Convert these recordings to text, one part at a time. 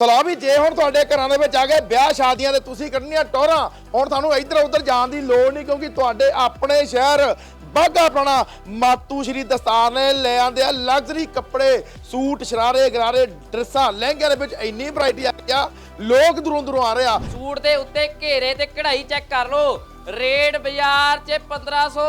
ਸਲਾਹ ਵੀ ਜੇ ਹੁਣ ਤੁਹਾਡੇ ਘਰਾਂ ਦੇ ਵਿੱਚ ਆ ਗਏ ਵਿਆਹ ਸ਼ਾਦੀਆਂ ਤੇ ਤੁਸੀਂ ਕੱਢਣੀਆਂ ਟੋਰਾਂ, ਹੁਣ ਤੁਹਾਨੂੰ ਇੱਧਰ ਉੱਧਰ ਜਾਣ ਦੀ ਲੋੜ ਨਹੀਂ ਕਿਉਂਕਿ ਤੁਹਾਡੇ ਆਪਣੇ ਸ਼ਹਿਰ ਬਾਗਾ ਪਣਾ ਮਾਤੂ ਸ਼੍ਰੀ ਦਸਤਾਰ ਨੇ ਲੈ ਆਂਦੇ ਆ ਲਗਜ਼ਰੀ ਕੱਪੜੇ, ਸੂਟ, ਸ਼ਰਾਰੇ, ਗਰਾਰੇ, ਡਰੈਸਾਂ, ਲਹਿੰਗਿਆਂ ਦੇ ਵਿੱਚ ਇੰਨੀ ਵੈਰਾਈਟੀ ਆ ਗਈ ਆ, ਲੋਕ ਦੂਰੋਂ ਦੂਰੋਂ ਆ ਰਹੇ ਆ। ਸੂਟ ਦੇ ਉੱਤੇ ਘੇਰੇ ਤੇ ਕਢਾਈ ਚੈੱਕ ਕਰ ਲਓ। ਰੇਟ ਬਾਜ਼ਾਰ 'ਚ 1500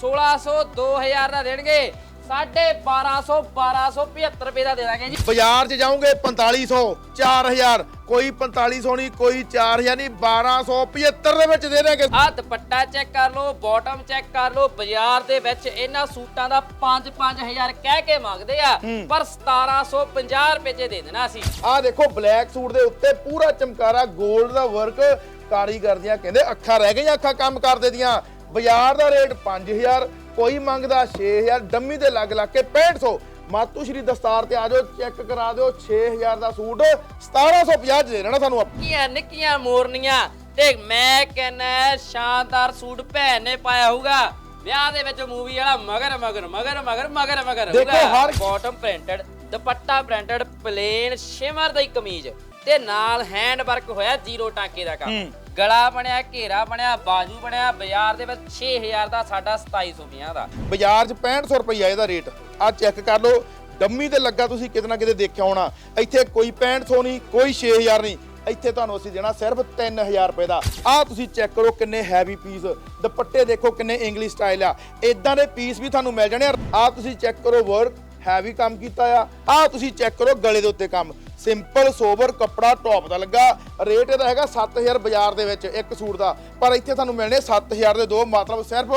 1600 2000 ਦਾ ਦੇਣਗੇ। 1250 1275 ਰੁਪਏ ਦਾ ਦੇ ਦਾਂਗੇ ਜੀ। ਬਾਜ਼ਾਰ 'ਚ ਜਾਓਗੇ 4500 4000 ਕੋਈ 4500 ਨਹੀਂ ਕੋਈ 4000 ਨਹੀਂ 1275 ਦੇ ਵਿੱਚ ਦੇ ਦੇਣਗੇ ਆਹ ਦੁਪੱਟਾ ਚੈੱਕ ਕਰ ਲਓ ਬਾਟਮ ਚੈੱਕ ਕਰ ਲਓ ਬਾਜ਼ਾਰ ਦੇ ਵਿੱਚ ਇਹਨਾਂ ਸੂਟਾਂ ਦਾ 5-5000 ਕਹਿ ਕੇ ਮੰਗਦੇ ਆ ਪਰ 1750 ਰੁਪਏ 'ਚ ਦੇ ਦੇਣਾ ਅਸੀਂ ਆਹ ਦੇਖੋ ਬਲੈਕ ਸੂਟ ਦੇ ਉੱਤੇ ਪੂਰਾ ਚਮਕਾਰਾ 골ਡ ਦਾ ਵਰਕ ਕਾਰੀਗਰ ਦੀਆਂ ਕਹਿੰਦੇ ਅੱਖਾਂ ਰਹਿ ਗਈਆਂ ਅੱਖਾਂ ਕੰਮ ਕਰਦੇ ਦੀਆਂ। ਬਾਜ਼ਾਰ ਦਾ ਰੇਟ 5000 ਕੋਈ ਮੰਗਦਾ 6000 ਡੰਮੀ ਦੇ ਲੱਗ ਲੱਗ ਕੇ 6500 ਮਾਤੂ ਸ਼੍ਰੀ ਦਸਤਾਰ ਤੇ ਆ ਜਾਓ ਚੈੱਕ ਕਰਾ ਦਿਓ 6000 ਦਾ ਸੂਟ 1750 ਚ ਦੇ ਦੇਣਾ ਸਾਨੂੰ। ਨਿੱਕੀਆਂ ਨਿੱਕੀਆਂ ਮੋਰਨੀਆਂ। ਤੇ ਮੈਂ ਕਹਿੰਨਾ ਸ਼ਾਨਦਾਰ ਸੂਟ ਭੈਣ ਨੇ ਪਾਇਆ ਹੋਊਗਾ। ਵਿਆਹ ਦੇ ਵਿੱਚ ਮੂਵੀ ਵਾਲਾ ਮਗਰ ਮਗਰ ਮਗਰ ਮਗਰ ਮਗਰ ਮਗਰ ਦੇਖੋ ਹਰ- bottom printed dupatta printed plain shimmer ਦੀ ਕਮੀਜ਼। ਤੇ ਨਾਲ ਹੈਂਡ ਵਰਕ ਹੋਇਆ ਜ਼ੀਰੋ ਟਾਂਕੇ ਦਾ ਕੰਮ। ਗਲਾ ਬਣਿਆ, ਘੇਰਾ ਬਣਿਆ, ਬਾਜੂ ਬਣਿਆ, ਬਾਜ਼ਾਰ ਦੇ ਵਿੱਚ 6000 ਦਾ ਸਾਡਾ 2750 ਦਾ। ਬਾਜ਼ਾਰ 'ਚ 6500 ਰੁਪਈਆ ਇਹਦਾ ਰੇਟ। ਆ ਚੈੱਕ ਕਰ ਲਓ, ਡੰਮੀ ਤੇ ਲੱਗਾ ਤੁਸੀਂ ਕਿਤੇ ਨਾ ਕਿਤੇ ਦੇਖਿਆ ਹੋਣਾ। ਇੱਥੇ ਕੋਈ 6500 ਨਹੀਂ, ਕੋਈ 6000 ਨਹੀਂ। ਇੱਥੇ ਤੁਹਾਨੂੰ ਅਸੀਂ ਦੇਣਾ ਸਿਰਫ 3000 ਰੁਪਏ ਦਾ। ਆਹ ਤੁਸੀਂ ਚੈੱਕ ਕਰੋ ਕਿੰਨੇ ਹੈਵੀ ਪੀਸ ਦੁਪੱਟੇ ਦੇਖੋ ਕਿੰਨੇ ਇੰਗਲਿਸ਼ ਸਟਾਈਲ ਆ। ਇਦਾਂ ਦੇ ਪੀਸ ਵੀ ਤੁਹਾਨੂੰ ਮਿਲ ਜਾਣੇ ਆ। ਆਹ ਤੁਸੀਂ ਚੈੱਕ ਕਰੋ ਵਰਕ ਹੈਵੀ ਕੰਮ ਕੀਤਾ ਆ। ਆਹ ਤੁਸੀਂ ਚੈੱਕ ਕਰੋ ਗਲੇ ਦੇ ਉੱਤੇ ਕੰਮ। ਸਿੰਪਲ ਸੋਬਰ ਕੱਪੜਾ ਟੌਪ ਦਾ ਲੱਗਾ। ਰੇਟ ਇਹਦਾ ਹੈਗਾ 7000 ਬਾਜ਼ਾਰ ਦੇ ਵਿੱਚ ਇੱਕ ਸੂਟ ਦਾ। ਪਰ ਇੱਥੇ ਤੁਹਾਨੂੰ ਮਿਲਣੇ 7000 ਦੇ ਦੋ, ਮਤਲਬ ਸਿਰਫ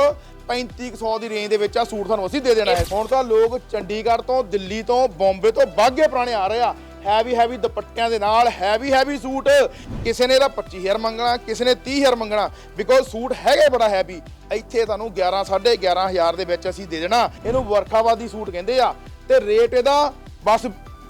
3500 ਦੀ ਰੇਂਜ ਦੇ ਵਿੱਚ ਆ ਸੂਟ ਤੁਹਾਨੂੰ ਅਸੀਂ ਦੇ ਦੇਣਾ ਹੈ। ਹੁਣ ਤਾਂ ਲੋਕ ਚੰਡੀਗੜ੍ਹ ਤੋਂ, ਦਿੱਲੀ ਤੋਂ, ਬੰਬੇ ਤੋਂ ਬਾਗੇ ਪੁਰਾਣੇ ਆ ਰਹੇ ਆ। ਹੈਵੀ ਹੈਵੀ ਦੁਪੱਟਿਆਂ ਦੇ ਨਾਲ ਹੈਵੀ ਹੈਵੀ ਸੂਟ। ਕਿਸੇ ਨੇ ਇਹਦਾ 25000 ਮੰਗਣਾ, ਕਿਸੇ ਨੇ 30000 ਮੰਗਣਾ। ਬਿਕੋਜ਼ ਸੂਟ ਹੈਗੇ ਬੜਾ ਹੈਵੀ ਇੱਥੇ ਤੁਹਾਨੂੰ 11 11500 ਦੇ ਵਿੱਚ ਅਸੀਂ ਦੇ ਦੇਣਾ। ਇਹਨੂੰ ਵਰਖਾਵਾਦੀ ਸੂਟ ਕਹਿੰਦੇ ਆ। ਤੇ ਰੇਟ ਇਹਦਾ ਬਸ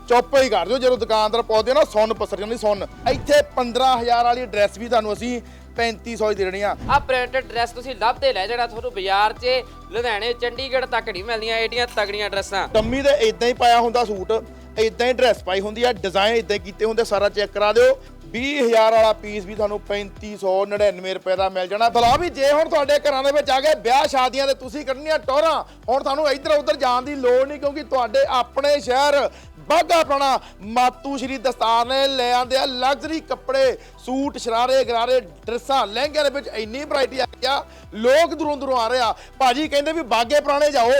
ਚੁੱਪ ਹੀ ਕਰ ਦਿਓ ਜਦੋਂ ਦੁਕਾਨਦਾਰ ਪਾਉਂਦੇ ਨਾ ਸੁੰਨ ਪਸਰ ਜਾਂਦੀ ਸੁੰਨ। ਇੱਥੇ 15000 ਵਾਲੀ ਡਰੈਸ ਵੀ ਤੁਹਾਨੂੰ ਅਸੀਂ 3500 ਦੀ ਦੇਣੀ ਆ। ਆ ਪ੍ਰਿੰਟਡ ਡਰੈਸ ਤੁਸੀਂ ਲੱਭਦੇ ਲੈ ਜਾਣਾ ਤੁਹਾਨੂੰ ਬਾਜ਼ਾਰ 'ਚ ਲੁਧਿਆਣੇ ਚੰਡੀਗੜ੍ਹ ਤੱਕ ਨਹੀਂ ਮਿਲਦੀਆਂ ਏਡੀਆਂ ਤਗੜੀਆਂ ਡਰੈਸਾਂ। ਡੰਮੀ ਦੇ ਇਦਾਂ ਹੀ ਪਾਇਆ ਹੁੰਦਾ ਸੂਟ। ਇਦਾਂ ਹੀ ਡਰੈਸ ਪਾਈ ਹੁੰਦੀ ਆ ਡਿਜ਼ਾਈਨ ਇਦਾਂ ਕੀਤੇ ਹੁੰਦੇ, ਸਾਰਾ ਚੈੱਕ ਕਰਾ ਦਿਓ। 20000 ਵਾਲਾ ਪੀਸ ਵੀ ਤੁਹਾਨੂੰ 3599 ਰੁਪਏ ਦਾ ਮਿਲ ਜਾਣਾ। ਬਲਾ ਵੀ ਜੇ ਹੁਣ ਤੁਹਾਡੇ ਘਰਾਂ ਦੇ ਵਿੱਚ ਆ ਗਏ ਵਿਆਹ ਸ਼ਾਦੀਆਂ ਤੇ ਤੁਸੀਂ ਕੱਢਣੀਆਂ ਟੋਰਾਂ, ਹੁਣ ਤੁਹਾਨੂੰ ਇੱਧਰ ਉੱਧਰ ਜਾਣ ਦੀ ਲੋੜ ਨਹੀਂ, ਕਿਉਂਕਿ ਤੁਹਾਡੇ ਆਪਣੇ ਸ਼ਹਿਰ ਬਾਗਾ ਪੁਰਾਣਾ ਮਾਤੂ ਸ਼੍ਰੀ ਦਸਤਾਰ ਨੇ ਲੈ ਆਂਦੇ ਆ ਲਗਜ਼ਰੀ ਕੱਪੜੇ, ਸੂਟ, ਸ਼ਰਾਰੇ, ਗਰਾਰੇ, ਡਰੈਸਾਂ ਲਹਿੰਗਿਆਂ ਦੇ ਵਿੱਚ ਇੰਨੀ ਵੈਰਾਈਟੀ ਆ ਗਿਆ ਲੋਕ ਦੂਰੋਂ ਦੂਰੋਂ ਆ ਰਹੇ ਆ। ਭਾਜੀ ਕਹਿੰਦੇ ਵੀ ਬਾਗੇ ਪੁਰਾਣੇ ਜਾਓ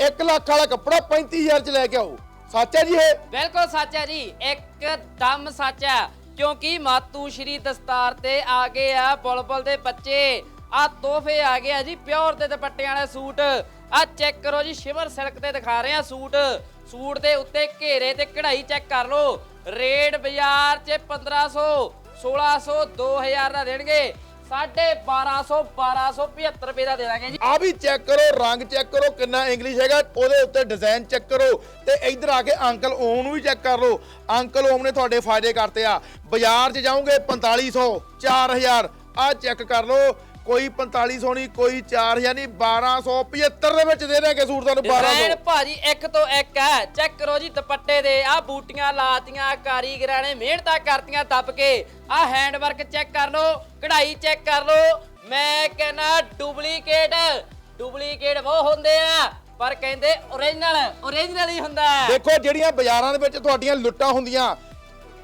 1 ਲੱਖ ਵਾਲਾ ਕੱਪੜਾ 35000 ਚ ਲੈ ਕੇ ਆਓ। ਸੱਚ ਹੈ ਜੀ ਇਹ? ਬਿਲਕੁਲ ਸੱਚ ਹੈ ਜੀ, ਇੱਕਦਮ ਸੱਚ ਹੈ, ਕਿਉਂਕਿ ਮਾਤੂ ਸ਼੍ਰੀ ਦਸਤਾਰ ਤੇ ਆ ਗਏ ਆ ਬੁਲਬੁਲ ਦੇ ਬੱਚੇ। ਆ ਤੋਹਫੇ ਆ ਗਏ ਆ ਜੀ, ਪਿਓਰ ਦੇ ਦੁਪੱਟਿਆਂ ਵਾਲੇ ਸੂਟ। ਆ ਚੈੱਕ ਕਰੋ ਜੀ ਸ਼ਿਮਰ ਸਿਲਕ ਤੇ ਦਿਖਾ ਰਹੇ ਆ ਸੂਟ। ਸੂਟ ਦੇ ਉੱਤੇ ਘੇਰੇ ਤੇ ਕਢਾਈ ਚੈੱਕ ਕਰ ਲਓ। ਰੇਟ ਬਾਜ਼ਾਰ 'ਚ 1500 1600 2000 ਦਾ ਦੇਣਗੇ। 1250 1275 ਰੁਪਏ ਦਾ ਦੇ ਦਾਂਗੇ ਜੀ। ਆ ਵੀ ਚੈੱਕ ਕਰੋ, ਰੰਗ ਚੈੱਕ ਕਰੋ, ਕਿੰਨਾ ਇੰਗਲਿਸ਼ ਹੈਗਾ, ਉਹਦੇ ਉੱਤੇ ਡਿਜ਼ਾਈਨ ਚੈੱਕ ਕਰੋ। ਤੇ ਇੱਧਰ ਆ ਕੇ ਅੰਕਲ ਓਮ ਨੂੰ ਵੀ ਚੈੱਕ ਕਰ ਲਓ। ਅੰਕਲ ਓਮ ਨੇ ਤੁਹਾਡੇ ਫਾਇਦੇ ਕਰਤੇ ਆ। ਬਾਜ਼ਾਰ 'ਚ ਜਾਓਗੇ 4500 4000 ਆ ਚੈੱਕ ਕਰ ਲਓ। ਕੋਈ 4500 ਨਹੀਂ ਕੋਈ 4000 ਨਹੀਂ 1275 ਦੇ ਵਿੱਚ ਦੇ ਦੇਣਗੇ ਸੂਟ ਤੁਹਾਨੂੰ ਡਿਜ਼ਾਈਨ 1200 ਭਾਜੀ ਇੱਕ ਤੋਂ ਇੱਕ ਹੈ। ਚੈੱਕ ਕਰੋ ਜੀ ਦੁਪੱਟੇ ਦੇ ਆ ਬੂਟੀਆਂ ਲਾਤੀਆਂ ਕਾਰੀਗਰਾਂ ਨੇ ਮਿਹਨਤਾਂ ਕਰਤੀਆਂ ਦੱਬ ਕੇ। ਆ ਹੈਂਡ ਵਰਕ ਚੈੱਕ ਕਰ ਲਓ ਕਢਾਈ ਚੈੱਕ ਕਰ ਲਓ। ਮੈਂ ਕਹਿੰਨਾ ਡੁਪਲੀਕੇਟ ਡੁਪਲੀਕੇਟ ਉਹ ਹੁੰਦੇ ਆ ਪਰ ਕਹਿੰਦੇ ਓਰੀਜਨਲ ਓਰੀਜਨਲ ਹੀ ਹੁੰਦਾ ਹੈ। ਦੇਖੋ ਜਿਹੜੀਆਂ ਬਾਜ਼ਾਰਾਂ ਦੇ ਵਿੱਚ ਤੁਹਾਡੀਆਂ ਲੁੱਟਾਂ ਹੁੰਦੀਆਂ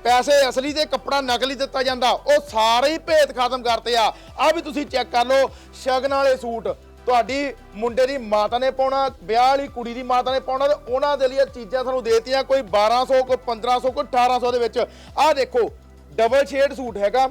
ਪੈਸੇ ਅਸਲੀ ਤੇ ਕੱਪੜਾ ਨਕਲੀ ਦਿੱਤਾ ਜਾਂਦਾ, ਉਹ ਸਾਰੇ ਹੀ ਭੇਤ ਖਤਮ ਕਰਤੇ ਆ। ਆ ਵੀ ਤੁਸੀਂ ਚੈੱਕ ਕਰ ਲਓ, ਸ਼ਗਨ ਵਾਲੇ ਸੂਟ। ਤੁਹਾਡੀ ਮੁੰਡੇ ਦੀ ਮਾਤਾ ਨੇ ਪਾਉਣਾ, ਵਿਆਹ ਵਾਲੀ ਕੁੜੀ ਦੀ ਮਾਤਾ ਨੇ ਪਾਉਣਾ ਤੇ ਉਹਨਾਂ ਦੇ ਲਈ ਇਹ ਚੀਜ਼ਾਂ ਤੁਹਾਨੂੰ ਦੇਤੀਆਂ, ਕੋਈ 1200 ਕੋਈ 1500 ਕੋਈ 1800 ਦੇ ਵਿੱਚ। ਆਹ ਦੇਖੋ ਡਬਲ ਸ਼ੇਡ ਸੂਟ ਹੈਗਾ।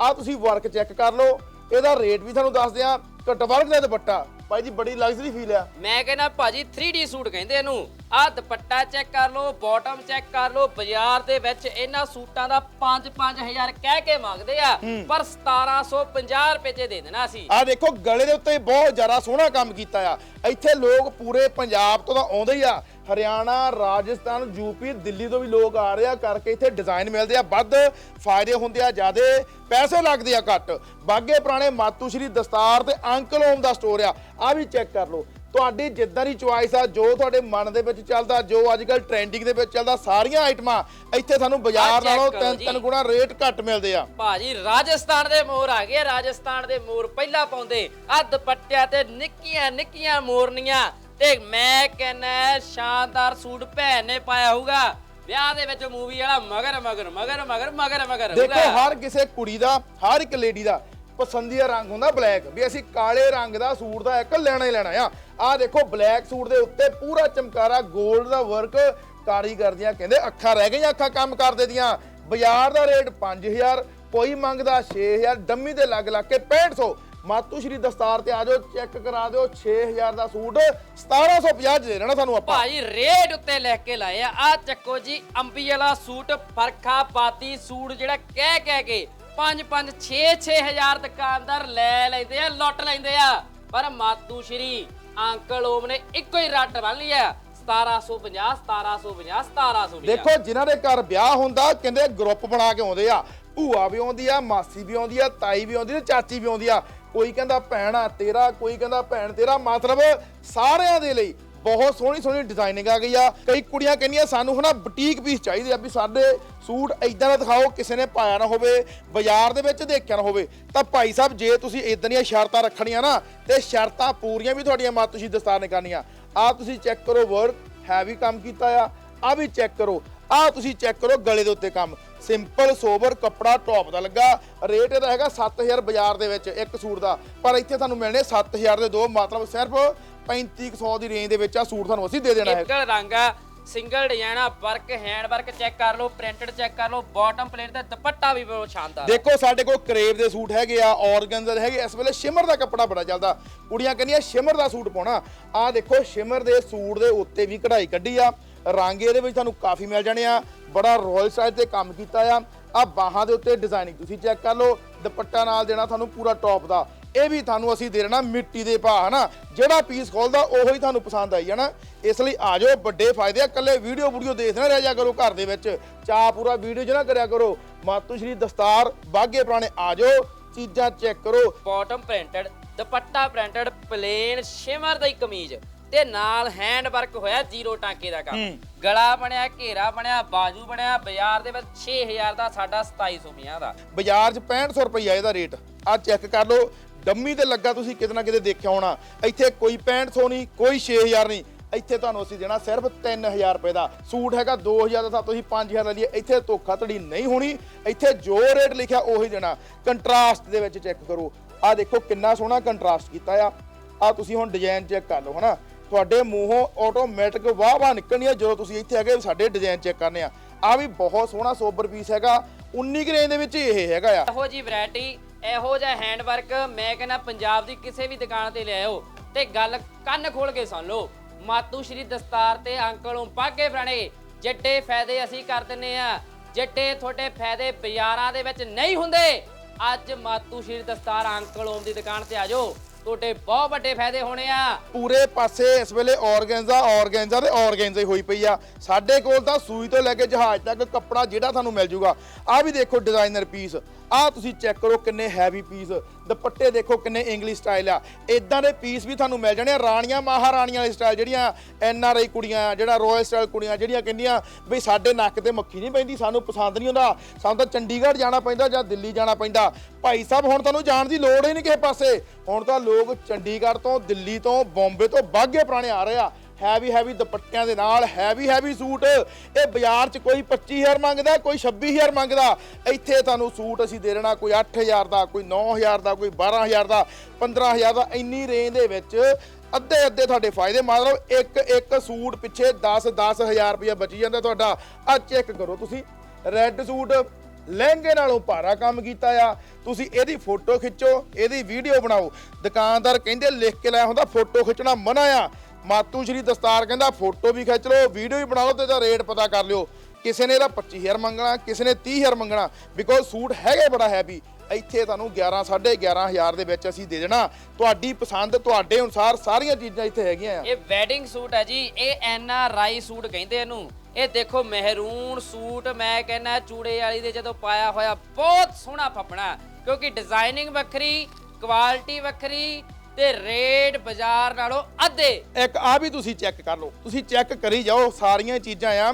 ਆ ਤੁਸੀਂ ਵਰਕ ਚੈੱਕ ਕਰ ਲਓ, ਇਹਦਾ ਰੇਟ ਵੀ ਤੁਹਾਨੂੰ ਦੱਸ ਦਿਆਂ ਘੱਟ ਵਰਕ ਦਾ ਦੁਪੱਟਾ? ਭਾਈ ਜੀ, ਬੜੀ ਲਗਜ਼ਰੀ ਫੀਲ ਆ। ਮੈਂ ਕਹਿੰਦਾ ਭਾਜੀ 3D ਸੂਟ ਕਹਿੰਦੇ ਇਹਨੂੰ। ਆਹ ਦੁਪੱਟਾ ਚੈੱਕ ਕਰ ਲਓ ਬਾਟਮ ਚੈੱਕ ਕਰ ਲਓ ਬਾਜ਼ਾਰ ਦੇ ਵਿੱਚ ਇਹਨਾਂ ਸੂਟਾਂ ਦਾ 5-5000 ਕਹਿ ਕੇ ਮੰਗਦੇ ਆ ਪਰ 1750 ਰੁਪਏ 'ਚ ਦੇ ਦੇਣਾ ਅਸੀਂ। ਆ ਦੇਖੋ ਗਲੇ ਦੇ ਉੱਤੇ ਬਹੁਤ ਜ਼ਿਆਦਾ ਸੋਹਣਾ ਕੰਮ ਕੀਤਾ ਆ। ਇੱਥੇ ਲੋਕ ਪੂਰੇ ਪੰਜਾਬ ਤੋਂ ਤਾਂ ਆਉਂਦੇ ਹੀ ਆ। ਹਰਿਆਣਾ ਰਾਜਸਥਾਨ ਯੂਪੀ ਦਿੱਲੀ ਤੋਂ ਵੀ ਲੋਕ ਆ ਰਹੇ ਆ ਕਰਕੇ ਇੱਥੇ ਡਿਜ਼ਾਈਨ ਮਿਲਦੇ ਆ। ਵੱਧ ਫਾਇਦੇ ਹੁੰਦੇ ਆ ਜ਼ਿਆਦੇ ਪੈਸੇ ਲੱਗਦੇ ਆ ਘੱਟ। ਬਾਗੇ ਪੁਰਾਣੇ ਮਾਤੂ ਸ਼੍ਰੀ ਦਸਤਾਰ ਤੇ ਅੰਕਲ ਓਮ ਦਾ ਸਟੋਰ ਆ। ਆ ਵੀ ਚੈੱਕ ਕਰ ਲਓ। ਤੁਹਾਡੀ ਜਿੱਦਾਂ ਦੀ ਚੁਆਇਸ ਆ ਜੋ ਤੁਹਾਡੇ ਮਨ ਦੇ ਵਿੱਚ ਚੱਲਦਾ ਜੋ ਅੱਜ ਕੱਲ ਟ੍ਰੈਂਡਿੰਗ ਦੇ ਵਿੱਚ ਚੱਲਦਾ ਸਾਰੀਆਂ ਆਈਟਮਾਂ ਇੱਥੇ ਤੁਹਾਨੂੰ ਬਾਜ਼ਾਰ ਨਾਲੋਂ ਤਿੰਨ। ਤਿੰਨ ਗੁਣਾ ਰੇਟ ਘੱਟ ਮਿਲਦੇ ਆ। ਭਾਜੀ ਰਾਜਸਥਾਨ ਦੇ ਮੋਰ ਆ ਗਏ। ਰਾਜਸਥਾਨ ਦੇ ਮੋਰ ਪਹਿਲਾਂ ਪਾਉਂਦੇ। ਆ ਦੁਪੱਟਿਆਂ ਤੇ ਨਿੱਕੀਆਂ ਨਿੱਕੀਆਂ ਮੋਰਨੀਆਂ। ਤੇ ਮੈਂ ਕਹਿੰਨਾ ਸ਼ਾਨਦਾਰ ਸੂਟ ਭੈਣ ਨੇ ਪਾਇਆ ਹੋਊਗਾ। ਵਿਆਹ ਦੇ ਵਿੱਚ ਮੂਵੀ ਵਾਲਾ ਮਗਰ ਮਗਰ ਮਗਰ ਮਗਰ ਮਗਰ ਮਗਰ ਦੇਖੋ। ਹਰ ਕਿਸੇ ਕੁੜੀ ਦਾ ਹਰ ਇੱਕ ਲੇਡੀ ਦਾ ਪਸੰਦੀਦਾ ਰੰਗ ਹੁੰਦਾ ਬਲੈਕ ਵੀ ਅਸੀਂ ਕਾਲੇ ਰੰਗ ਦਾ ਸੂਟ ਦਾ ਇੱਕ ਲੈਣਾ ਹੀ ਲੈਣਾ ਆ। ਆਹ ਦੇਖੋ ਬਲੈਕ ਸੂਟ ਦੇ ਉੱਤੇ ਪੂਰਾ ਚਮਕਾਰਾ 골ਡ ਦਾ ਵਰਕ ਕਾਰੀਗਰ ਦੀਆਂ, ਕਹਿੰਦੇ ਅੱਖਾਂ ਰਹਿ ਗਈਆਂ, ਅੱਖਾਂ ਕੰਮ ਕਰਦੇ ਦੀਆਂ। ਬਾਜ਼ਾਰ ਦਾ ਰੇਟ 5000 ਕੋਈ ਮੰਗਦਾ 6000 ਡੰਮੀ ਦੇ ਲੱਗ ਲੱਗ ਕੇ 6500 ਮਾਤੂ ਸ਼੍ਰੀ ਦਸਤਾਰ ਤੇ ਆ ਜਾਓ ਚੈੱਕ ਕਰਾ ਦਿਓ 6000 ਦਾ ਸੂਟ 1750 ਦੇ ਦੇਣਾ ਤੁਹਾਨੂੰ ਆਪਾਂ। ਭਾਜੀ ਰੇਟ ਉੱਤੇ ਲੈ ਕੇ ਲਾਏ ਆ। ਆ ਚੱਕੋ ਜੀ, ਅੰਬੀ ਵਾਲਾ ਸੂਟ, ਫਰਖਾ ਪਾਤੀ ਸੂਟ ਜਿਹੜਾ ਕਹਿ ਕਹਿ ਕੇ 5 5 6 6000 ਦੁਕਾਨਦਾਰ ਲੈ ਲੈਂਦੇ ਆ, ਲੁੱਟ ਲੈਂਦੇ ਆ। ਪਰ ਮਾਤੂ ਸ਼੍ਰੀ ਅੰਕਲ ਓਮ ਨੇ ਇੱਕੋ ਹੀ ਰੱਟ ਬੰਨ ਲਿਆ 1750 1750 1750 ਦੇਖੋ ਜਿਨ੍ਹਾਂ ਦੇ ਘਰ ਵਿਆਹ ਹੁੰਦਾ ਕਹਿੰਦੇ ਗਰੁੱਪ ਬਣਾ ਕੇ ਆਉਂਦੇ ਆ। ਭੂਆ ਵੀ ਆਉਂਦੀ ਆ ਮਾਸੀ ਵੀ ਆਉਂਦੀ ਆ ਤਾਈ ਵੀ ਆਉਂਦੀ ਤੇ ਚਾਚੀ ਵੀ ਆਉਂਦੀ ਆ। ਕੋਈ ਕਹਿੰਦਾ ਭੈਣਾ ਤੇਰਾ ਕੋਈ ਕਹਿੰਦਾ ਭੈਣ ਤੇਰਾ ਮਤਲਬ ਸਾਰਿਆਂ ਦੇ ਲਈ ਬਹੁਤ ਸੋਹਣੀ ਸੋਹਣੀ ਡਿਜ਼ਾਈਨਿੰਗ ਆ ਗਈ ਆ। ਕਈ ਕੁੜੀਆਂ ਕਹਿੰਦੀਆਂ, ਸਾਨੂੰ ਹਨਾ ਬੁਟੀਕ ਪੀਸ ਚਾਹੀਦੇ ਆ ਵੀ ਸਾਡੇ ਸੂਟ ਇਦਾਂ ਦਾ ਦਿਖਾਓ, ਕਿਸੇ ਨੇ ਪਾਇਆ ਨਾ ਹੋਵੇ, ਬਾਜ਼ਾਰ ਦੇ ਵਿੱਚ ਦੇਖਿਆ ਨਾ ਹੋਵੇ। ਤਾਂ ਭਾਈ ਸਾਹਿਬ, ਜੇ ਤੁਸੀਂ ਇਦਾਂ ਦੀਆਂ ਸ਼ਰਤਾਂ ਰੱਖਣੀਆਂ ਨਾ, ਤੇ ਸ਼ਰਤਾਂ ਪੂਰੀਆਂ ਵੀ ਤੁਹਾਡੀਆਂ ਮਤ ਤੁਸੀਂ ਦਸਤਾਰ ਨੇ ਕਰਨੀਆਂ। ਆ ਤੁਸੀਂ ਚੈੱਕ ਕਰੋ ਵਰਕ ਹੈਵੀ ਕੰਮ ਕੀਤਾ ਆ ਆ ਵੀ ਚੈੱਕ ਕਰੋ ਆ ਤੁਸੀਂ ਚੈੱਕ ਕਰੋ ਗਲੇ ਦੇ ਉੱਤੇ ਕੰਮ। ਸਿੰਪਲ ਸੋਬਰ ਕੱਪੜਾ ਟੌਪ ਦਾ ਲੱਗਾ ਰੇਟ ਇਹਦਾ ਹੈਗਾ 7000 ਬਾਜ਼ਾਰ ਦੇ ਵਿੱਚ ਇੱਕ ਸੂਟ ਦਾ। ਪਰ ਇੱਥੇ ਤੁਹਾਨੂੰ ਮਿਲਣੇ 7000 ਦੇ ਦੋ, ਮਤਲਬ ਸਿਰਫ 3500 ਦੀ ਰੇਂਜ ਦੇ ਵਿੱਚ ਆ ਸੂਟ ਤੁਹਾਨੂੰ ਅਸੀਂ ਦੇ ਦੇਣਾ ਹੈ। ਇੱਕ ਰੰਗ ਆ ਸਿੰਗਲ ਡਿਜ਼ਾਈਨ ਆ ਵਰਕ ਹੈਂਡ ਵਰਕ ਚੈੱਕ ਕਰ ਲਓ ਪ੍ਰਿੰਟਡ ਚੈੱਕ ਕਰ ਲਓ ਬਾਟਮ ਪਲੇਟ ਤੇ ਦੁਪੱਟਾ ਵੀ ਬਹੁਤ ਸ਼ਾਨਦਾਰ। ਦੇਖੋ ਸਾਡੇ ਕੋਲ ਕਰੇਵ ਦੇ ਸੂਟ ਹੈਗੇ ਆ ਔਰਗਨਜ਼ਾ ਦੇ ਹੈਗੇ ਇਸ ਵੇਲੇ ਸ਼ਿਮਰ ਦਾ ਕੱਪੜਾ ਬੜਾ ਚੱਲਦਾ। ਕੁੜੀਆਂ ਕਹਿੰਦੀਆਂ ਸ਼ਿਮਰ ਦਾ ਸੂਟ ਪਾਉਣਾ। ਆ ਦੇਖੋ ਸ਼ਿਮਰ ਦੇ ਸੂਟ ਦੇ ਉੱਤੇ ਵੀ ਕਢਾਈ ਕੱਢੀ ਆ। ਰੰਗ ਇਹਦੇ ਵਿੱਚ ਤੁਹਾਨੂੰ ਕਾਫੀ ਮਿਲ ਜਾਣੇ ਆ। ਬੜਾ ਰਾਇਲ ਸਟਾਈਲ ਤੇ ਕੰਮ ਕੀਤਾ ਆ। ਆ ਬਾਹਾਂ ਦੇ ਉੱਤੇ ਡਿਜ਼ਾਈਨਿੰਗ ਤੁਸੀਂ ਚੈੱਕ ਕਰ ਲਓ। ਦੁਪੱਟਾ ਨਾਲ ਦੇਣਾ ਤੁਹਾਨੂੰ ਪੂਰਾ ਟੌਪ ਦਾ। ਇਹ ਵੀ ਤੁਹਾਨੂੰ ਅਸੀਂ ਦੇ ਦੇਣਾ ਮਿੱਟੀ ਦੇ ਭਾਅ ਹਨਾ? ਜਿਹੜਾ ਪੀਸ ਖੋਲਦਾ ਉਹੋ ਹੀ ਤੁਹਾਨੂੰ ਪਸੰਦ ਆਈ ਜਾਣਾ ਇਸ ਲਈ ਆ ਜਾਓ ਵੱਡੇ ਫਾਇਦੇ ਆ। ਕੱਲੇ ਵੀਡੀਓ ਵੀਡੀਓ ਦੇਖਦੇ ਨਾ ਰਹਿ ਜਾ ਕਰੋ ਘਰ ਦੇ ਵਿੱਚ। ਚਾਹ ਪੂਰਾ ਵੀਡੀਓ 'ਚ ਨਾ ਕਰਿਆ ਕਰੋ। ਮਾਤੂ ਸ਼੍ਰੀ ਦਸਤਾਰ ਬਾਗੇ ਪੁਰਾਣੇ ਆ ਜਾਓ। ਚੀਜ਼ਾਂ ਚੈੱਕ ਕਰੋ। Bottom printed dupatta printed plain shimmer ਦੀ ਕਮੀਜ਼। ਤੇ ਨਾਲ ਹੈਂਡ ਵਰਕ ਹੋਇਆ ਜ਼ੀਰੋ ਟਾਂਕੇ ਦਾ ਕੰਮ। ਗਲਾ ਬਣਿਆ ਘੇਰਾ ਬਣਿਆ ਬਾਜੂ ਬਣਿਆ ਬਾਜ਼ਾਰ ਦੇ ਵਿੱਚ 6000 ਦਾ ਸਾਡਾ 2750 ਦਾ। ਬਾਜ਼ਾਰ 'ਚ 6500 ਰੁਪਈਆ ਇਹਦਾ ਰੇਟ ਆ ਚੈੱਕ ਕਰ ਲਓ। ਡੰਮੀ ਤੇ ਲੱਗਾ ਤੁਸੀਂ ਕਿਤੇ ਨਾ ਕਿਤੇ ਦੇਖਿਆ ਹੋਣਾ। ਇੱਥੇ ਕੋਈ 6500 ਨਹੀਂ, ਕੋਈ 6000 ਨਹੀਂ। ਇੱਥੇ ਤੁਹਾਨੂੰ ਅਸੀਂ ਦੇਣਾ ਸਿਰਫ 3000 ਰੁਪਏ ਦਾ। ਸੂਟ ਹੈਗਾ 2000 ਦਾ, ਤਾਂ ਤੁਸੀਂ 5000 ਲੈ ਲਈਏ। ਇੱਥੇ ਧੋਖਾ ਧੜੀ ਨਹੀਂ ਹੋਣੀ। ਇੱਥੇ ਜੋ ਰੇਟ ਲਿਖਿਆ ਉਹੀ ਦੇਣਾ। ਕੰਟਰਾਸਟ ਦੇ ਵਿੱਚ ਚੈੱਕ ਕਰੋ। ਆ ਦੇਖੋ ਕਿੰਨਾ ਸੋਹਣਾ ਕੰਟਰਾਸਟ ਕੀਤਾ ਆ। ਆ ਤੁਸੀਂ ਹੁਣ ਡਿਜ਼ਾਈਨ ਚੈੱਕ ਕਰ ਲਓ, ਹਨਾ? ਤੁਹਾਡੇ ਮੂੰਹੋਂ ਆਟੋਮੈਟਿਕ ਵਾਹ ਵਾਹ ਨਿਕਲਣੀ ਆ, ਜਦੋਂ ਤੁਸੀਂ ਇੱਥੇ ਹੈਗੇ ਸਾਡੇ ਡਿਜ਼ਾਈਨ ਚੈੱਕ ਕਰਨੇ ਆ। ਆ ਵੀ ਬਹੁਤ ਸੋਹਣਾ ਸੋਬਰ ਪੀਸ ਹੈਗਾ। 19 ਕੁ ਰੇਂਜ ਦੇ ਵਿੱਚ ਇਹ ਹੈਗਾ ਆ। ਇਹੋ ਜੀ ਵੈਰਾਈਟੀ ਇਹੋ ਜਿਹਾ ਹੈਂਡਵਰਕ ਮੈਂ ਕਹਿੰਦਾ ਪੰਜਾਬ ਦੀ ਕਿਸੇ ਵੀ ਦੁਕਾਨ ਤੇ ਲੈ ਆਓ ਤੇ ਗੱਲ ਕੰਨ ਖੋਲ ਕੇ ਸੁਣ ਲਓ। ਮਾਤੂ ਸ਼੍ਰੀ ਦਸਤਾਰ ਤੇ ਅੰਕਲ ਪਾਗੇ ਫਰਾਣੇ ਜਿੱਡੇ ਫਾਇਦੇ ਅਸੀਂ ਕਰ ਦਿੰਨੇ ਆ, ਜਿੱਡੇ ਤੁਹਾਡੇ ਫਾਇਦੇ ਬਾਜ਼ਾਰਾਂ ਦੇ ਵਿੱਚ ਨਹੀਂ ਹੁੰਦੇ, ਅੱਜ ਮਾਤੂ ਸ਼੍ਰੀ ਦਸਤਾਰ ਅੰਕਲ ਓਮ ਦੀ ਦੁਕਾਨ ਤੇ ਆ ਜਾਓ, ਤੁਹਾਡੇ ਬਹੁਤ ਵੱਡੇ ਫਾਇਦੇ ਹੋਣੇ ਆ। ਪੂਰੇ ਪਾਸੇ ਇਸ ਵੇਲੇ ਔਰਗੈਂਜ਼ਾ ਔਰਗੈਂਜ਼ਾ ਤੇ ਔਰਗੈਂਜ਼ਾ ਹੀ ਹੋਈ ਪਈ ਆ। ਸਾਡੇ ਕੋਲ ਤਾਂ ਸੂਈ ਤੋਂ ਲੈ ਕੇ ਜਹਾਜ਼ ਤੱਕ ਕੱਪੜਾ ਜਿਹੜਾ ਤੁਹਾਨੂੰ ਮਿਲ ਜੂਗਾ। ਆ ਵੀ ਦੇਖੋ ਡਿਜ਼ਾਈਨਰ ਪੀਸ ਆਹ ਤੁਸੀਂ ਚੈੱਕ ਕਰੋ ਕਿੰਨੇ ਹੈਵੀ ਪੀਸ ਦੁਪੱਟੇ ਦੇਖੋ ਕਿੰਨੇ ਇੰਗਲਿਸ਼ ਸਟਾਈਲ ਆ। ਇਦਾਂ ਦੇ ਪੀਸ ਵੀ ਤੁਹਾਨੂੰ ਮਿਲ ਜਾਣੇ ਆ, ਰਾਣੀਆਂ, ਮਹਾਰਾਣੀਆਂ ਵਾਲੇ ਸਟਾਈਲ ਜਿਹੜੀਆਂ ਐਨ ਆਰ ਆਈ ਕੁੜੀਆਂ, ਜਿਹੜਾ ਰੋਇਲ ਸਟਾਈਲ ਕੁੜੀਆਂ, ਜਿਹੜੀਆਂ ਕਹਿੰਦੀਆਂ ਵੀ ਸਾਡੇ ਨੱਕ ਤੇ ਮੱਖੀ ਨਹੀਂ ਪੈਂਦੀ, ਸਾਨੂੰ ਪਸੰਦ ਨਹੀਂ ਹੁੰਦਾ ਸਾਨੂੰ ਤਾਂ ਚੰਡੀਗੜ੍ਹ ਜਾਣਾ ਪੈਂਦਾ ਜਾਂ ਦਿੱਲੀ ਜਾਣਾ ਪੈਂਦਾ। ਭਾਈ ਸਾਹਿਬ, ਹੁਣ ਤੁਹਾਨੂੰ ਜਾਣ ਦੀ ਲੋੜ ਹੀ ਨਹੀਂ ਕਿਸੇ ਪਾਸੇ। ਹੁਣ ਤਾਂ ਲੋਕ ਚੰਡੀਗੜ੍ਹ ਤੋਂ, ਦਿੱਲੀ ਤੋਂ, ਬੰਬੇ ਤੋਂ ਬਾਗੇ ਪੁਰਾਣੇ ਆ ਰਹੇ ਆ। ਹੈਵੀ ਹੈਵੀ ਦੁਪੱਟਿਆਂ ਦੇ ਨਾਲ, ਹੈਵੀ ਹੈਵੀ ਸੂਟ। ਇਹ ਬਾਜ਼ਾਰ 'ਚ ਕੋਈ 25000 ਮੰਗਦਾ, ਕੋਈ 26000 ਮੰਗਦਾ। ਇੱਥੇ ਤੁਹਾਨੂੰ ਸੂਟ ਅਸੀਂ ਦੇ ਦੇਣਾ, ਕੋਈ 8000 ਦਾ, ਕੋਈ 9000 ਦਾ, ਕੋਈ 12000 ਦਾ 15000 ਦਾ, ਇੰਨੀ ਰੇਂਜ ਦੇ ਵਿੱਚ ਅੱਧੇ ਅੱਧੇ ਤੁਹਾਡੇ ਫਾਇਦੇ। ਮਤਲਬ ਇੱਕ ਇੱਕ ਸੂਟ ਪਿੱਛੇ 10 10000 ਰੁਪਏ ਬਚੀ ਜਾਂਦਾ ਤੁਹਾਡਾ। ਆ ਚੈੱਕ ਕਰੋ ਤੁਸੀਂ। ਰੈੱਡ ਸੂਟ ਲਹਿੰਗੇ ਨਾਲੋਂ ਭਾਰਾ ਕੰਮ ਕੀਤਾ ਆ। ਤੁਸੀਂ ਇਹਦੀ ਫੋਟੋ ਖਿੱਚੋ, ਇਹਦੀ ਵੀਡੀਓ ਬਣਾਓ। ਦੁਕਾਨਦਾਰ ਕਹਿੰਦੇ, ਲਿਖ ਕੇ ਲਾਇਆ ਹੁੰਦਾ ਫੋਟੋ ਖਿੱਚਣਾ ਮਨਾ ਆ। ਮਾਤੂ ਸ਼੍ਰੀ ਦਸਤਾਰ ਕਹਿੰਦਾ, ਫੋਟੋ ਵੀ ਖਿੱਚ ਲਓ, ਵੀਡੀਓ ਵੀ ਬਣਾ ਲਓ ਤੇ ਇਹਦਾ ਰੇਟ ਪਤਾ ਕਰ ਲਿਓ। ਕਿਸੇ ਨੇ ਇਹਦਾ 25000 ਮੰਗਣਾ, ਕਿਸੇ ਨੇ 30000 ਮੰਗਣਾ ਬਿਕੋਜ਼ ਸੂਟ ਹੈਗੇ ਬੜਾ ਹੈਵੀ ਇੱਥੇ ਤੁਹਾਨੂੰ 11 11500 ਦੇ ਵਿੱਚ ਅਸੀਂ ਦੇ ਦੇਣਾ। ਤੁਹਾਡੀ ਪਸੰਦ, ਤੁਹਾਡੇ ਅਨੁਸਾਰ ਸਾਰੀਆਂ ਚੀਜ਼ਾਂ ਇੱਥੇ ਹੈਗੀਆਂ ਆ। ਇਹ ਵੈਡਿੰਗ ਸੂਟ ਹੈ ਜੀ, ਇਹ ਐਨ ਆਰ ਆਈ ਸੂਟ ਕਹਿੰਦੇ ਇਹਨੂੰ। ਇਹ ਦੇਖੋ, ਮਹਿਰੂਨ ਸੂਟ, ਮੈਂ ਕਹਿੰਦਾ, ਚੂੜੇ ਵਾਲੀ ਦੇ ਜਦੋਂ ਪਾਇਆ ਹੋਇਆ, ਬਹੁਤ ਸੋਹਣਾ ਫੱਪਣਾ ਕਿਉਂਕਿ ਡਿਜ਼ਾਈਨਿੰਗ ਵੱਖਰੀ ਕੁਆਲਿਟੀ ਵੱਖਰੀ ਤੇ ਰੇਟ ਬਾਜ਼ਾਰ ਨਾਲੋਂ ਅੱਧੇ। ਇੱਕ ਆ ਵੀ ਤੁਸੀਂ ਚੈੱਕ ਕਰ ਲਓ। ਤੁਸੀਂ ਚੈੱਕ ਕਰੀ ਜਾਓ, ਸਾਰੀਆਂ ਚੀਜ਼ਾਂ ਆ।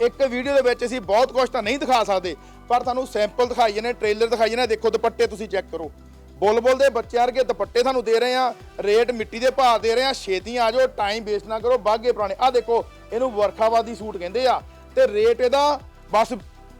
ਇੱਕ ਵੀਡੀਓ ਦੇ ਵਿੱਚ ਅਸੀਂ ਬਹੁਤ ਕੁਝ ਤਾਂ ਨਹੀਂ ਦਿਖਾ ਸਕਦੇ, ਪਰ ਤੁਹਾਨੂੰ ਸੈਂਪਲ ਦਿਖਾਈ ਜਾਂਦੇ, ਟ੍ਰੇਲਰ ਦਿਖਾਈ ਜਾਂਦੇ, ਦੇਖੋ ਦੁਪੱਟੇ ਤੁਸੀਂ ਚੈੱਕ ਕਰੋ। ਬੁਲਬੁਲ ਦੇ ਬੱਚੇ ਵਰਗੇ ਦੁਪੱਟੇ ਤੁਹਾਨੂੰ ਦੇ ਰਹੇ ਆ, ਰੇਟ ਮਿੱਟੀ ਦੇ ਭਾਅ ਦੇ ਰਹੇ ਆ, ਛੇਤੀ ਆ ਜਾਓ ਟਾਈਮ ਵੇਸਟ ਨਾ ਕਰੋ ਬਾਗੇ ਪੁਰਾਣੇ। ਆ ਦੇਖੋ, ਇਹਨੂੰ ਵਰਖਾਵਾਦੀ ਸੂਟ ਕਹਿੰਦੇ ਆ। ਤੇ ਰੇਟ ਇਹਦਾ ਬਸ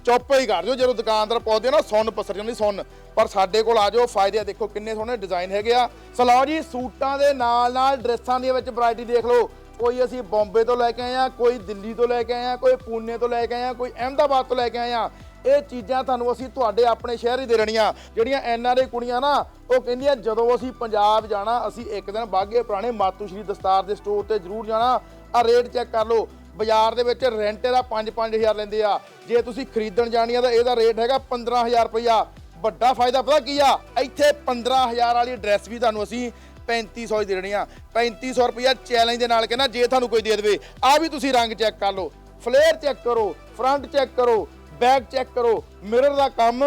ਚੁੱਪ ਹੀ ਕਰ ਦਿਓ ਜਦੋਂ ਦੁਕਾਨਦਾਰ ਪਾਉਂਦੇ ਆ ਨਾ, ਸੁੰਨ ਪਸਰ ਜਾਂਦੀ, ਸੁੰਨ। ਪਰ ਸਾਡੇ ਕੋਲ ਆ ਜਾਓ, ਫਾਇਦੇ ਆ ਦੇਖੋ ਕਿੰਨੇ ਸੋਹਣੇ ਡਿਜ਼ਾਈਨ ਹੈਗੇ ਆ। ਸਲਾਓ ਜੀ, ਸੂਟਾਂ ਦੇ ਨਾਲ ਨਾਲ ਡਰੈਸਾਂ ਦੇ ਵਿੱਚ ਵੈਰਾਈਟੀ ਦੇਖ ਲਓ। ਕੋਈ ਅਸੀਂ ਬੰਬੇ ਤੋਂ ਲੈ ਕੇ ਆਏ ਆ, ਕੋਈ ਦਿੱਲੀ ਤੋਂ ਲੈ ਕੇ ਆਏ ਆ, ਕੋਈ ਪੂਨੇ ਤੋਂ ਲੈ ਕੇ ਆਏ ਆ, ਕੋਈ ਅਹਿਮਦਾਬਾਦ ਤੋਂ ਲੈ ਕੇ ਆਏ ਆ। ਇਹ ਚੀਜ਼ਾਂ ਤੁਹਾਨੂੰ ਅਸੀਂ ਤੁਹਾਡੇ ਆਪਣੇ ਸ਼ਹਿਰ ਹੀ ਦੇ ਰਣੀਆਂ ਜਿਹੜੀਆਂ ਐਨਆਰਏ ਕੁੜੀਆਂ ਨਾ, ਉਹ ਕਹਿੰਦੀਆਂ, ਜਦੋਂ ਅਸੀਂ ਪੰਜਾਬ ਜਾਣਾ, ਅਸੀਂ ਇੱਕ ਦਿਨ ਬਾਗੇ ਪੁਰਾਣੇ ਮਾਤੂ ਸ਼੍ਰੀ ਦਸਤਾਰ ਦੇ ਸਟੋਰ ਤੇ ਜ਼ਰੂਰ ਜਾਣਾ। ਆ ਰੇਟ ਚੈੱਕ ਕਰ ਲਓ। ਬਾਜ਼ਾਰ ਦੇ ਵਿੱਚ ਰੈਂਟ ਇਹਦਾ 5-5000 ਲੈਂਦੇ ਆ। ਜੇ ਤੁਸੀਂ ਖਰੀਦਣ ਜਾਣੀ ਆ ਤਾਂ ਇਹਦਾ ਰੇਟ ਹੈਗਾ 15000 ਰੁਪਇਆ ਵੱਡਾ ਫਾਇਦਾ ਪਤਾ ਕੀ ਆ? ਇੱਥੇ 15000 ਵਾਲੀ ਡਰੈਸ ਵੀ ਤੁਹਾਨੂੰ ਅਸੀਂ 3500 ਦੀ ਦੇਣੀ ਆ। 3500 ਰੁਪਇਆ ਚੈਲੰਜ ਦੇ ਨਾਲ ਕਹਿੰਦਾ ਜੇ ਤੁਹਾਨੂੰ ਕੋਈ ਦੇ ਦੇਵੇ ਆ ਵੀ ਤੁਸੀਂ ਰੰਗ ਚੈੱਕ ਕਰ ਲਓ। ਫਲੇਅਰ ਚੈੱਕ ਕਰੋ, ਫਰੰਟ ਚੈੱਕ ਕਰੋ, ਬੈਕ ਚੈੱਕ ਕਰੋ। ਮਿਰਰ ਦਾ ਕੰਮ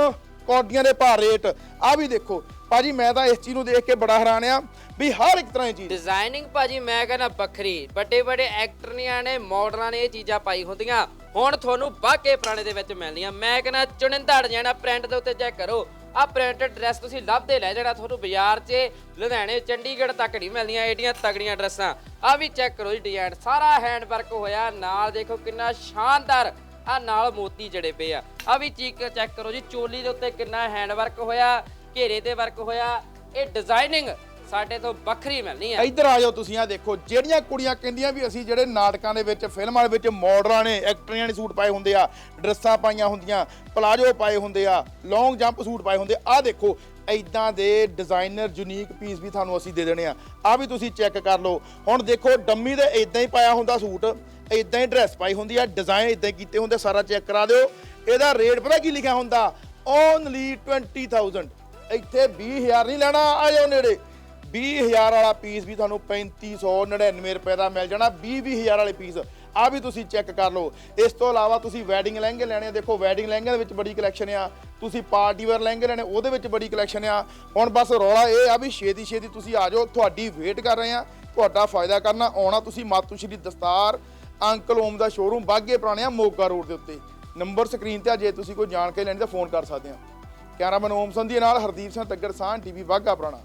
ਕੌਡੀਆਂ ਦੇ ਭਾਅ ਰੇਟ। ਆ ਵੀ ਦੇਖੋ ਭਾਜੀ ਮੈਂ ਤਾਂ ਇਸ ਚੀਜ਼ ਨੂੰ ਦੇਖ ਕੇ ਬੜਾ ਹੈਰਾਨ ਆ ਵੀ ਹਰ ਇੱਕ ਤਰ੍ਹਾਂ ਦੀ ਚੀਜ਼। ਡਿਜ਼ਾਈਨਿੰਗ ਭਾਜੀ ਮੈਂ ਕਹਿੰਦਾ ਵੱਖਰੀ ਵੱਡੇ ਵੱਡੇ ਐਕਟਰਨੀਆਂ ਨੇ ਮਾਡਲਾਂ ਨੇ ਇਹ ਚੀਜ਼ਾਂ ਪਾਈ ਹੁੰਦੀਆਂ। ਹੁਣ ਤੁਹਾਨੂੰ ਬਾਕੇ ਪੁਰਾਣੇ ਦੇ ਵਿੱਚ ਮਿਲਦੀਆਂ ਮੈਂ ਕਹਿੰਦਾ ਚੁਣਿੰਦਾ ਡਿਜ਼ਾਈਨ ਪ੍ਰਿੰਟ ਦੇ ਉੱਤੇ ਚੈੱਕ ਕਰੋ। ਆ ਪ੍ਰਿੰਟਡ ਡਰੈਸ ਤੁਸੀਂ ਲੱਭਦੇ ਲੈ ਜਾਣਾ ਤੁਹਾਨੂੰ ਬਾਜ਼ਾਰ 'ਚ, ਲੁਧਿਆਣੇ, ਚੰਡੀਗੜ੍ਹ ਤੱਕ ਨਹੀਂ ਮਿਲਦੀਆਂ ਏਡੀਆਂ ਤਗੜੀਆਂ ਡਰੈਸਾਂ। ਆ ਵੀ ਚੈੱਕ ਕਰੋ ਜੀ ਡਿਜ਼ਾਈਨ ਸਾਰਾ ਹੈਂਡ ਵਰਕ ਹੋਇਆ, ਨਾਲ ਦੇਖੋ ਕਿੰਨਾ ਸ਼ਾਨਦਾਰ। ਆ ਨਾਲ ਮੋਤੀ ਜੜੇ ਪਏ ਆ। ਆ ਵੀ ਚੀਕ ਚੈੱਕ ਕਰੋ ਜੀ, ਚੋਲੀ ਦੇ ਉੱਤੇ ਕਿੰਨਾ ਹੈਂਡ ਵਰਕ ਹੋਇਆ। ਘੇਰੇ ਤੇ ਵਰਕ ਹੋਇਆ। ਇਹ ਡਿਜ਼ਾਈਨਿੰਗ ਸਾਡੇ ਤੋਂ ਵੱਖਰੀ ਮਿਲਣੀ ਹੈ ਇੱਧਰ ਆ ਜਾਓ ਤੁਸੀਂ ਆ ਦੇਖੋ, ਜਿਹੜੀਆਂ ਕੁੜੀਆਂ ਕਹਿੰਦੀਆਂ ਵੀ ਅਸੀਂ ਜਿਹੜੇ ਨਾਟਕਾਂ ਦੇ ਵਿੱਚ, ਫਿਲਮਾਂ ਦੇ ਵਿੱਚ ਮਾਡਲਾਂ ਨੇ ਐਕਟਰੀਆਂ ਨੇ ਸੂਟ ਪਾਏ ਹੁੰਦੇ ਆ, ਡਰੈਸਾਂ ਪਾਈਆਂ ਹੁੰਦੀਆਂ ਪਲਾਜੋ ਪਾਏ ਹੁੰਦੇ ਆ ਲੌਂਗ ਜੰਪ ਸੂਟ ਪਾਏ ਹੁੰਦੇ ਆ ਦੇਖੋ ਐਦਾਂ ਦੇ ਡਿਜ਼ਾਈਨਰ ਯੂਨੀਕ ਪੀਸ ਵੀ ਤੁਹਾਨੂੰ ਅਸੀਂ ਦੇ ਦੇਣੇ ਆ। ਆ ਵੀ ਤੁਸੀਂ ਚੈੱਕ ਕਰ ਲਓ। ਹੁਣ ਦੇਖੋ, ਡੰਮੀ ਦੇ ਇਦਾਂ ਹੀ ਪਾਇਆ ਹੁੰਦਾ ਸੂਟ ਇਦਾਂ ਹੀ ਡਰੈਸ ਪਾਈ ਹੁੰਦੀ ਆ ਡਿਜ਼ਾਈਨ ਇਦਾਂ ਕੀਤੇ ਹੁੰਦੇ, ਸਾਰਾ ਚੈੱਕ ਕਰਾ ਦਿਓ। ਇਹਦਾ ਰੇਟ ਪਤਾ ਕੀ ਲਿਖਿਆ ਹੁੰਦਾ? ਓਨਲੀ 20000 ਇੱਥੇ 20000 ਨਹੀਂ ਲੈਣਾ, ਆ ਜਾਓ ਨੇੜੇ। 20000 ਵਾਲਾ ਪੀਸ ਵੀ ਤੁਹਾਨੂੰ 3599 ਰੁਪਏ ਦਾ ਮਿਲ ਜਾਣਾ 20-20000 ਵਾਲੇ ਪੀਸ ਆ ਵੀ ਤੁਸੀਂ ਚੈੱਕ ਕਰ ਲਓ। ਇਸ ਤੋਂ ਇਲਾਵਾ ਤੁਸੀਂ ਵੈਡਿੰਗ ਲਹਿੰਗੇ ਲੈਣੇ ਆ। ਦੇਖੋ ਵੈਡਿੰਗ ਲਹਿੰਗੇ ਦੇ ਵਿੱਚ ਬੜੀ ਕਲੈਕਸ਼ਨ ਆ। ਤੁਸੀਂ ਪਾਰਟੀ ਵੇਅਰ ਲਹਿੰਗੇ ਲੈਣੇ, ਉਹਦੇ ਵਿੱਚ ਬੜੀ ਕਲੈਕਸ਼ਨ ਆ। ਹੁਣ ਬਸ ਰੌਲਾ ਇਹ ਆ ਵੀ ਛੇਤੀ ਛੇਤੀ ਤੁਸੀਂ ਆ ਜਾਓ, ਤੁਹਾਡੀ ਵੇਟ ਕਰ ਰਹੇ ਆ। ਤੁਹਾਡਾ ਫਾਇਦਾ ਕਰਨਾ, ਆਉਣਾ ਤੁਸੀਂ ਮਾਤੂ ਸ਼੍ਰੀ ਦਸਤਾਰ, ਅੰਕਲ ਓਮ ਦਾ ਸ਼ੋਰੂਮ ਬਾਗੇ ਪੁਰਾਣੇ ਆ ਮੋਗਾ ਰੋਡ ਦੇ ਉੱਤੇ। ਨੰਬਰ ਸਕਰੀਨ ਤੇ ਆ, ਜੇ ਤੁਸੀਂ ਕੋਈ ਜਾਣਕਾਰੀ ਲੈਣੀ ਤਾਂ ਫੋਨ ਕਰ ਸਕਦੇ ਆ। ਕੈਮਰਾਮੈਨ ਓਮ ਸੰਧੀ ਨਾਲ ਹਰਦੀਪ ਸਿੰਘ ਤੱਗਰ ਸਾਹ ਟੀਵੀ ਬਾਗਾ ਪੁਰਾਣਾ।